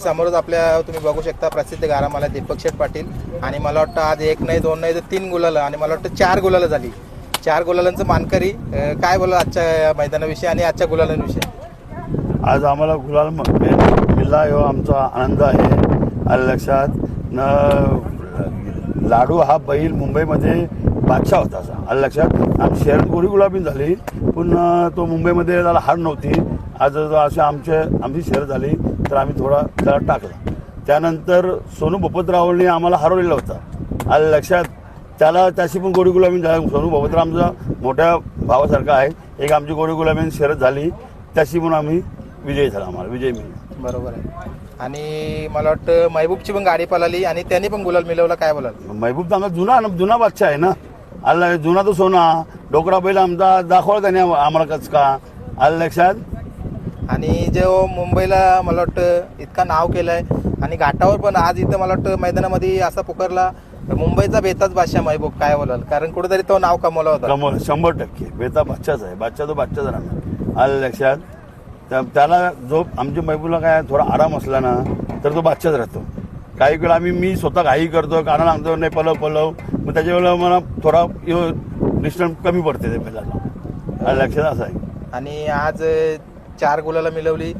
समोरच आपल्या तुम्ही बघू शकता प्रसिद्ध गारामाला दीपक शेठ पाटील. आणि मला वाटतं आज एक नाही दोन नाही तर तीन गुलालं आणि मला वाटतं चार गुलालं झाली. चार गुलालांचं मानकरी काय बोला आजच्या मैदानाविषयी आणि आजच्या गुलालांविषयी? आज आम्हाला गुलाल किल्ला हो आमचा आनंद आहे. आलं लक्षात न लाडू हा बैल मुंबईमध्ये बादशाह होता असा. आलं लक्षात आणि शहरात गोरी गुलाबी झाली पण तो मुंबईमध्ये त्याला हार नव्हती. आज असे आमचे आमची शहर झाली. तर आम्ही थोडा त्याला टाकला. त्यानंतर सोनू भोपतरावने आम्हाला हरवलेला होता. आलं लक्षात? त्याला त्याची पण गोडी गुलाबी झाली. सोनू भोपतराव आमचा मोठ्या भावासारखा आहे. एक आमची गोडी गुलाबी शर्यत झाली. त्याची पण आम्ही विजयी झाला आम्हाला. विजय मिळाला बरोबर आहे. आणि मला वाटतं महबूबची पण गाडी पळाली आणि त्यांनी पण गुलाल मिळवला. काय बोलाल? महबूब चांगला जुना जुना बादशाह आहे ना. आला जुना तो सोना. डोकरा बैल आमचा दाखवला त्याने आम्हाला कच का आलं लक्षात? आणि जो मुंबईला मला वाटतं इतका नाव केलंय. आणि घाटावर पण आज इथं मला वाटतं मैदानामध्ये असा पुकारला मुंबईचा बेताच बादशाह महबूब काय बोलाल? कारण कुठेतरी तो नाव कमवला होता. कमल शंभर टक्के. बेता बादशाच आहे. बादशाह तो बादशाच राहणार. आलं लक्षात? त्या- त्याला जो आमच्या महबूबला काय थोडा आराम असला ना तर तो बादशाच राहतो. काही वेळा आम्ही मी स्वतः घाई करतो कारण आणतो नाही पलव पलव. मग त्याच्या वेळेला मला थोडा डिस्टन्स कमी पडते ते आलं लक्षात? असं आहे. आणि आज चार गुलाला मिळवली.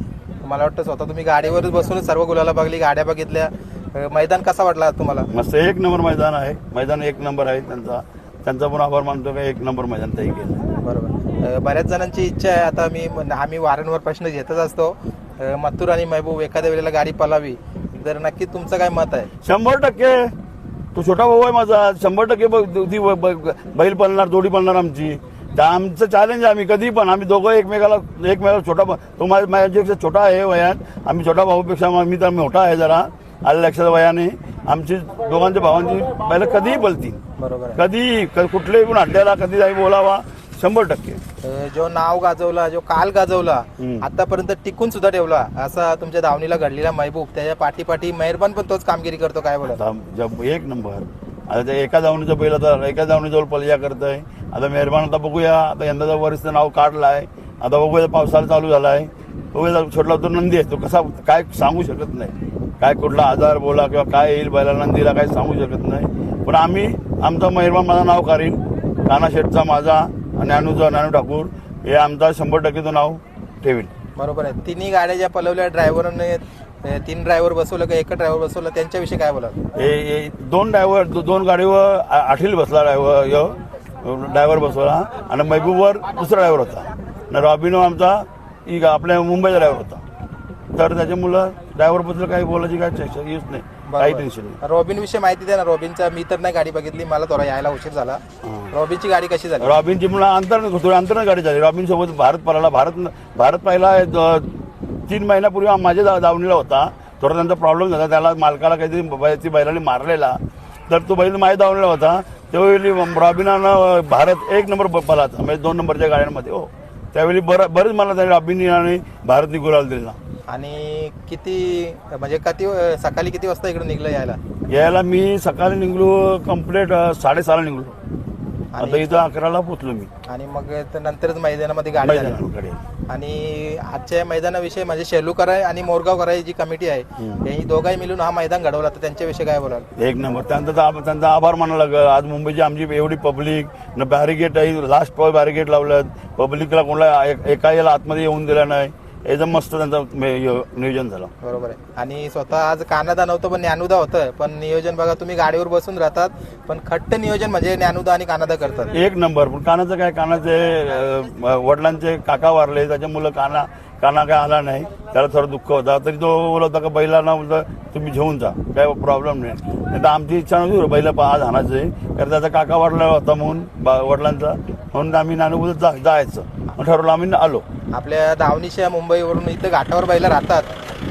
मला वाटतं स्वतः तुम्ही गाडीवरच बसूनच सर्व गुलाला बघली गाड्या बघितल्या. मैदान कसा वाटला तुम्हाला? मस्त एक नंबर मैदान आहे. मैदान एक नंबर आहे. त्यांचा त्यांचा पण आभार मानतो का एक नंबर मैदान केलं बरोबर. बऱ्याच जणांची इच्छा आहे. आता मी आम्ही वारंवार प्रश्न घेतच असतो. मथुर आणि महबूब एखाद्या वेळेला गाडी पलावी. तर नक्की तुमचं काय मत आहे? शंभर टक्के. तो छोटा भाऊ आहे माझा. शंभर टक्के ती बैल पळणार जोडी पळणार आमची. त्या आमचं चॅलेंज आहे आम्ही कधी पण आम्ही दोघं एकमेकाला एकमेकाला छोटा तो माझ्या माझ्यापेक्षा छोटा आहे वयात. आम्ही छोटा भाऊपेक्षा मी तर मोठा आहे जरा आलं लक्षात वयाने. आमची दोघांच्या भावांची बैल कधीही बोलतील बरोबर कधीही क- कुठल्याही पण अड्ड्याला कधी जाई बोलावा शंभर टक्के. जो नाव गाजवला जो काल गाजवला. आतापर्यंत टिकून सुद्धा ठेवला असा तुमच्या दावणीला घडलेला महबूब. त्याच्या पाठी पाठी मेहरबान पण तोच कामगिरी करतो काय बोला एक नंबर. आता एका दावणीचं बैल आता एका जावणीजवळ पलया करत आहे आता मेहरबान आता बघूया आता यंदाचा वरिष्ठ नाव काढलं आहे आता बघूया पावसाळा चालू झाला आहे बघूया छोटला तो नंदी आहे तो कसा काय सांगू शकत नाही. काय कुठला आजार बोला किंवा काय येईल बैला नंदीला काय सांगू शकत नाही. पण आम्ही आमचा मेहरबान माझं नाव करीन काना शेठचा माझा ज्ञानूचा ज्ञानू ठाकूर हे आमचा शंभर टक्के तो नाव ठेवीन. बरोबर आहे. तिन्ही गाड्या ज्या पलवल्या ड्रायव्हरने तीन ड्रायव्हर बसवलं का एका ड्रायव्हर बसवलं? त्यांच्याविषयी काय बोला हे हे दोन ड्रायव्हर दोन गाडीवर आ- आठील बसला ड्रायव्हर यो ड्रायव्हर बसवला. आणि महबूबवर दुसरा ड्रायव्हर होता. आणि रॉबिनो आमचा ही गा- आपल्या मुंबईचा ड्रायव्हर होता. तर त्याच्यामुळं ड्रायव्हरबद्दल काही बोलायची काय टेन्शन येऊच नाही. काही टेन्शन नाही. रॉबिन विषयी माहिती द्या ना. रॉबिनचा मी तर नाही गाडी बघितली. मला थोडा यायला उशीर झाला. रॉबिनची गाडी कशी झाली? रॉबिनची मुलं अंतर थोडी अंतरण गाडी झाली. रॉबिन सोबत भारत पळाला. भारत भारत पहिला द- तीन महिन्यापूर्वी माझ्या दा- दावणीला होता. थोडा त्यांचा प्रॉब्लेम झाला. त्याला मालकाला काहीतरी बै- ती बैलाने मारलेला. तर तो बैल माझ्या दावणीला होता. त्यावेळी रॉबिनानं भारत एक नंबर पळाचा म्हणजे दोन नंबरच्या गाड्यांमध्ये हो. त्यावेळी बरं बरेच मला त्या रॉबिनी आणि भारतनी गुलाल दिला. आणि किती म्हणजे किती सकाळी किती वाजता इकडून निघलं यायला? यायला मी सकाळी निघलो कंप्लीट साडेसहाला निघलो. आता इथं अकराला पोचलो मी. आणि मग तर नंतरच मैदानामध्ये गाडी झाली. मैदानाकडे आणि आजच्या मैदानाविषयी म्हणजे शेलूकर आहे आणि मोरगाव कराय जी कमिटी आहे यांनी दोघाही मिळून हा मैदान घडवला. तर त्यांच्याविषयी काय बोलाल? एक नंबर. त्यांचा तर त्यांचा आभार मानावा लागेल. आज मुंबईची आमची एवढी पब्लिक न बॅरिगेट आहे. लास्ट पॉय बॅरिगेट लावलं. पब्लिकला कोणाला एका याला आतमध्ये येऊन दिला नाही. एकदम मस्त त्यांचं मे- य- नियोजन झालं. बरोबर आहे. आणि स्वतः आज कानादा नव्हतं पण ज्ञानुदा होतं. पण नियोजन बघा तुम्ही गाडीवर बसून राहतात पण खट्ट नियोजन म्हणजे ज्ञानुदा आणि कानादा करतात. एक नंबर पण कानाचं काय कानाचे अं, वडिलांचे काका वारले त्याच्यामुळं काना काना काय आला नाही त्याला थोडं दुःख होता. तरी तो बोलत होता का बैलांना बोलतो तुम्ही घेऊन जा काय प्रॉब्लेम नाही. नाही तर आमची इच्छा नव्हती बरं बैला आज आणायचे कारण त्याचा काका वारला होता म्हणून बा- वडिलांचा. म्हणून आम्ही नानू बोलत जा जायचं. मग ठरवलं आम्ही आलो. आपल्या धावणीच्या मुंबईवरून इथं घाटावर बैला राहतात.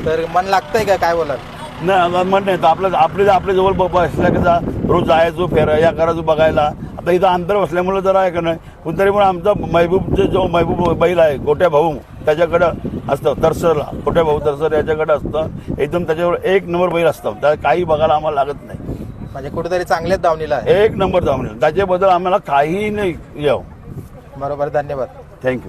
तर मन लागतंय का? काय बोलाल? नाही म्हण नाही. तर आपलं आपले आपल्या जवळ ब- बसल्या की जा रोज जायचो फेर या करायचो बघायला. आता इथं अंतर बसल्यामुळे जरा आहे का नाही? पण तरी पण आमचा महबूबचे जो महबूब बैल आहे गोट्या भाऊ त्याच्याकडं असतं तरसरला. गोट्या भाऊ तरसर याच्याकडे असतं. एकदम त्याच्यावर एक नंबर बैल असतं. त्या काही बघायला आम्हाला लागत नाही. म्हणजे कुठेतरी चांगल्याच धावणीला आहे. एक नंबर जाऊन त्याच्याबद्दल आम्हाला काही नाही यावं. बरोबर. धन्यवाद. थँक्यू